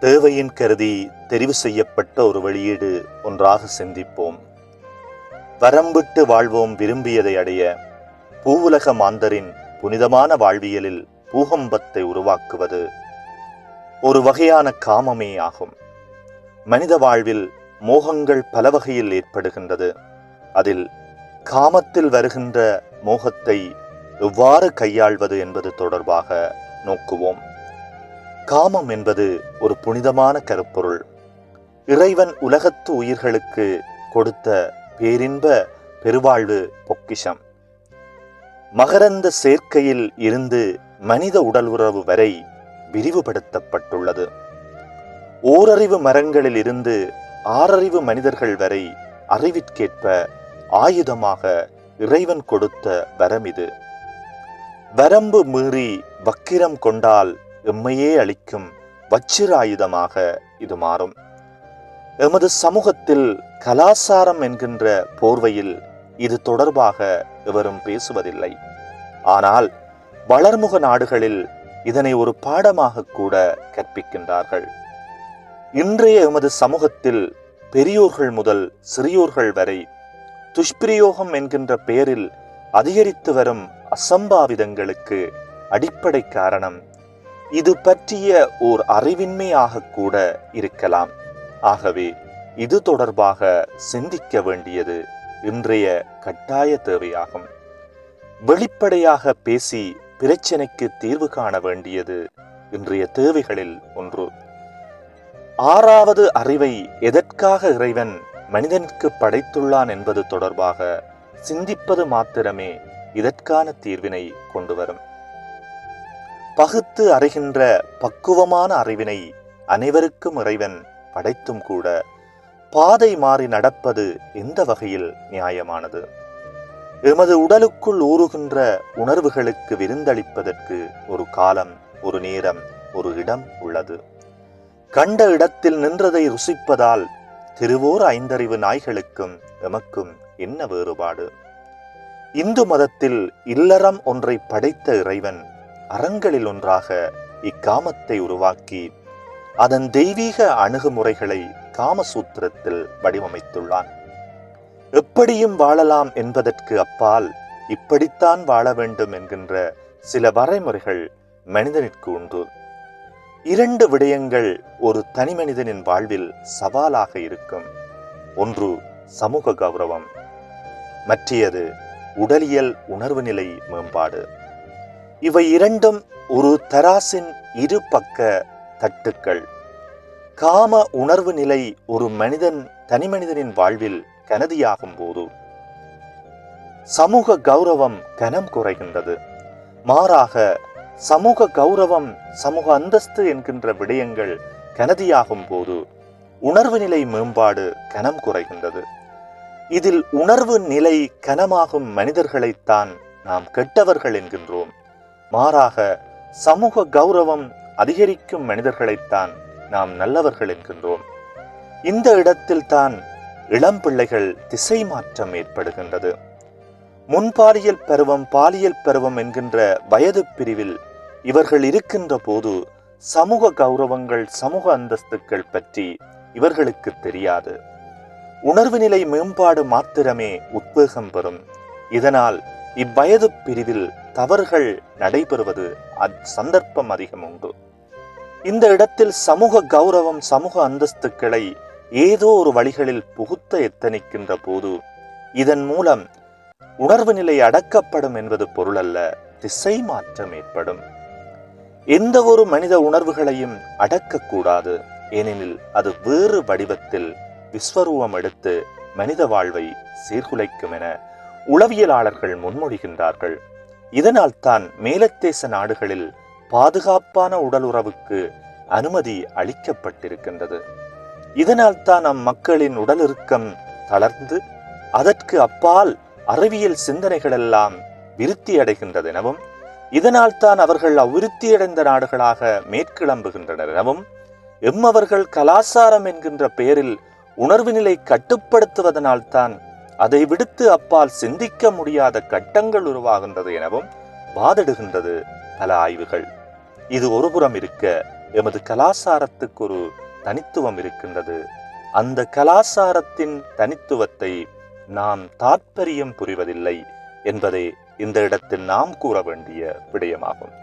தேவையின் கருதி தெரிவு செய்யப்பட்ட ஒரு வெளியீடு ஒன்றாக சிந்திப்போம். வரம்பிட்டு வாழ்வோம் விரும்பியதை அடைய பூவுலக மாந்தரின் புனிதமான வாழ்வியலில் பூகம்பத்தை உருவாக்குவது ஒரு வகையான காமமே ஆகும். மனித வாழ்வில் மோகங்கள் பல வகையில் ஏற்படுகின்றது. அதில் காமத்தில் வருகின்ற மோகத்தை எவ்வாறு கையாள்வது என்பது தொடர்பாக நோக்குவோம். காமம் என்பது ஒரு புனிதமான கருப்பொருள். இறைவன் உலகத்து உயிர்களுக்கு கொடுத்த பேரின்ப பெருவாழ்வு பொக்கிஷம். மகரந்த சேர்க்கையில் இருந்து மனித உடல் உறவு வரை விரிவுபடுத்தப்பட்டுள்ளது. ஓரறிவு மரங்களில் இருந்து ஆறறிவு மனிதர்கள் வரை அறிவிற்கேற்ப ஆயுதமாக இறைவன் கொடுத்த வரம் இது. வரம்பு மீறி வக்கிரம் கொண்டால் எம்மையே அளிக்கும் வச்சிர ஆயுதமாக இது மாறும். எமது சமூகத்தில் கலாசாரம் என்கின்ற போர்வையில் இது தொடர்பாக எவரும் பேசுவதில்லை. ஆனால் வளர்முக நாடுகளில் இதனை ஒரு பாடமாக கூட கற்பிக்கின்றார்கள். இன்றைய எமது சமூகத்தில் பெரியோர்கள் முதல் சிறியோர்கள் வரை துஷ்பிரயோகம் என்கின்ற பெயரில் அதிகரித்து வரும் அசம்பாவிதங்களுக்கு அடிப்படை காரணம் இது பற்றிய ஓர் அறிவின்மையாக கூட இருக்கலாம். ஆகவே இது தொடர்பாக சிந்திக்க வேண்டியது இன்றைய கட்டாய தேவையாகும். வெளிப்படையாக பேசி பிரச்சனைக்கு தீர்வு காண வேண்டியது இன்றைய தேவைகளில் ஒன்று. ஆறாவது அறிவை எதற்காக இறைவன் மனிதனுக்கு படைத்துள்ளான் என்பது தொடர்பாக சிந்திப்பது மாத்திரமே இதற்கான தீர்வினை கொண்டு வரும். பகுத்து அறிகின்ற பக்குவமான அறிவினை அனைவருக்கும் இறைவன் படைத்தும் கூட பாதை மாறி நடப்பது எந்த வகையில் நியாயமானது? எமது உடலுக்குள் ஊறுகின்ற உணர்வுகளுக்கு விருந்தளிப்பதற்கு ஒரு காலம் ஒரு நேரம் ஒரு இடம் உள்ளது. கண்ட இடத்தில் நின்றதை ருசிப்பதால் திருவோர் ஐந்தறிவு நாய்களுக்கும் எமக்கும் என்ன வேறுபாடு? இந்து மதத்தில் இல்லறம் ஒன்றை படைத்த இறைவன் அறங்களில் ஒன்றாக இக்காமத்தை உருவாக்கி அதன் தெய்வீக அணுகுமுறைகளை காமசூத்திரத்தில் வடிவமைத்துள்ளான். எப்படியும் வாழலாம் என்பதற்கு அப்பால் இப்படித்தான் வாழ வேண்டும் என்கின்ற சில வரைமுறைகள் மனிதனிற்கு உண்டு. இரண்டு விடயங்கள் ஒரு தனி மனிதனின் வாழ்வில் சவாலாக இருக்கும். ஒன்று சமூக கௌரவம் மற்றையது உடலியல் உணர்வு நிலை மேம்பாடு. இவை இரண்டும் ஒரு தராசின் இரு பக்க தட்டுக்கள். காம உணர்வு நிலை ஒரு மனிதன் தனி மனிதனின் வாழ்வில் கனதியாகும் போது சமூக கௌரவம் கனம் குறைகின்றது. மாறாக சமூக கௌரவம் சமூக அந்தஸ்து என்கின்ற விடயங்கள் கனதியாகும் போது உணர்வு நிலை மேம்பாடு கனம் குறைகின்றது. இதில் உணர்வு நிலை கனமாகும் மனிதர்களைத்தான் நாம் கெட்டவர்கள் என்கின்றோம். மாறாக சமூக கௌரவம் அதிகரிக்கும் மனிதர்களைத்தான் நாம் நல்லவர்கள் என்கின்றோம். இந்த இடத்தில் தான் இளம் பிள்ளைகள் திசை மாற்றம் ஏற்படுகின்றது. முன்பாலியல் பருவம் பாலியல் பருவம் என்கின்ற வயது பிரிவில் இவர்கள் இருக்கின்ற போது சமூக கௌரவங்கள் சமூக அந்தஸ்துக்கள் பற்றி இவர்களுக்கு தெரியாது. உணர்வு நிலை மேம்பாடு மாத்திரமே உத்வேகம் பெறும். இதனால் இவ்வயது பிரிவில் தவறுகள் நடைபெறுவது சந்தர்ப்பம் அதிகம் உண்டு. இந்த இடத்தில் சமூக கௌரவம் சமூக அந்தஸ்துக்களை ஏதோ ஒரு வழிகளில் புகுத்த எத்தனிக்கின்ற போது இதன் மூலம் உணர்வு நிலை அடக்கப்படும் என்பது பொருளல்ல திசை மாற்றம் ஏற்படும். எந்த ஒரு மனித உணர்வுகளையும் அடக்கக்கூடாது ஏனெனில் அது வேறு வடிவத்தில் விஸ்வரூபம் எடுத்து மனித வாழ்வை சீர்குலைக்கும் என உளவியலாளர்கள் முன்மொழிகின்றார்கள். இதனால் தான் மேலத்தேச நாடுகளில் பாதுகாப்பான உடலுறவுக்கு அனுமதி அளிக்கப்பட்டிருக்கின்றது. இதனால்தான் அம்மக்களின் உடலிருக்கம் தளர்ந்து அதற்கு அப்பால் அறிவியல் சிந்தனைகளெல்லாம் விருத்தி அடைகின்றது எனவும் இதனால் தான் அவர்கள் அவ்விருத்தியடைந்த நாடுகளாக மேற்கிளம்புகின்றனர் எனவும் எம்மவர்கள் கலாசாரம் என்கின்ற பெயரில் உணர்வு நிலை கட்டுப்படுத்துவதனால் தான் அதை விடுத்து அப்பால் சிந்திக்க முடியாத கட்டங்கள் உருவாகின்றது எனவும் வாதிடுகின்றது பல ஆய்வுகள். இது ஒருபுறம் இருக்க எமது கலாசாரத்துக்கு ஒரு தனித்துவம் இருக்கின்றது. அந்த கலாசாரத்தின் தனித்துவத்தை நாம் தாற்பயம் புரிவதில்லை என்பதே இந்த இடத்தில் நாம் கூற வேண்டிய விடயமாகும்.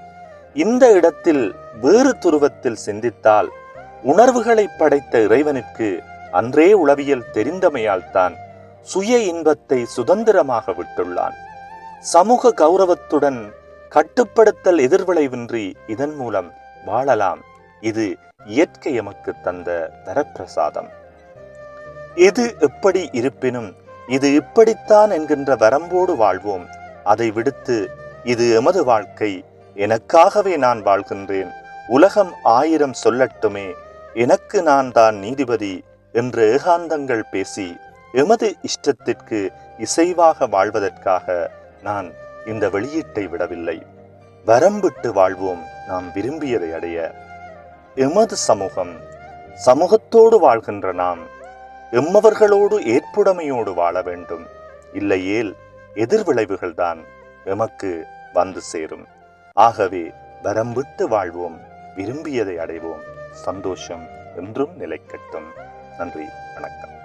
இந்த இடத்தில் வேறு துருவத்தில் சிந்தித்தால் உணர்வுகளை படைத்த இறைவனுக்கு அன்றே உளவியல் தெரிந்தமையால் தான் சுய இன்பத்தை சுதந்திரமாக விட்டுள்ளான். சமூக கௌரவத்துடன் கட்டுப்படுத்தல் எதிர்விளைவின்றி இதன் மூலம் வாழலாம். இது இயற்கை எமக்கு தந்த வரப்பிரசாதம். எது எப்படி இருப்பினும் இது இப்படித்தான் என்கின்ற வரம்போடு வாழ்வோம். அதை விடுத்து இது எமது வாழ்க்கை. எனக்காகவே நான் வாழ்கின்றேன். உலகம் ஆயிரம் சொல்லட்டுமே. எனக்கு நான் தான் நீதிபதி என்று ஏகாந்தங்கள் பேசி எமது இஷ்டத்திற்கு இசைவாக வாழ்வதற்காக நான் இந்த வெளியீட்டை விடவில்லை. வரம்பிட்டு வாழ்வோம் நாம் விரும்பியதை அடைய. எமது சமூகம் சமூகத்தோடு வாழ்கின்ற நாம் எம்மவர்களோடு ஏற்புடைமையோடு வாழ வேண்டும். இல்லையேல் எதிர்விளைவுகள்தான் எமக்கு வந்து சேரும். ஆகவே வரம்பிட்டு வாழ்வோம் விரும்பியதை அடைவோம். சந்தோஷம் என்றும் நிலைக்கட்டும். நன்றி வணக்கம்.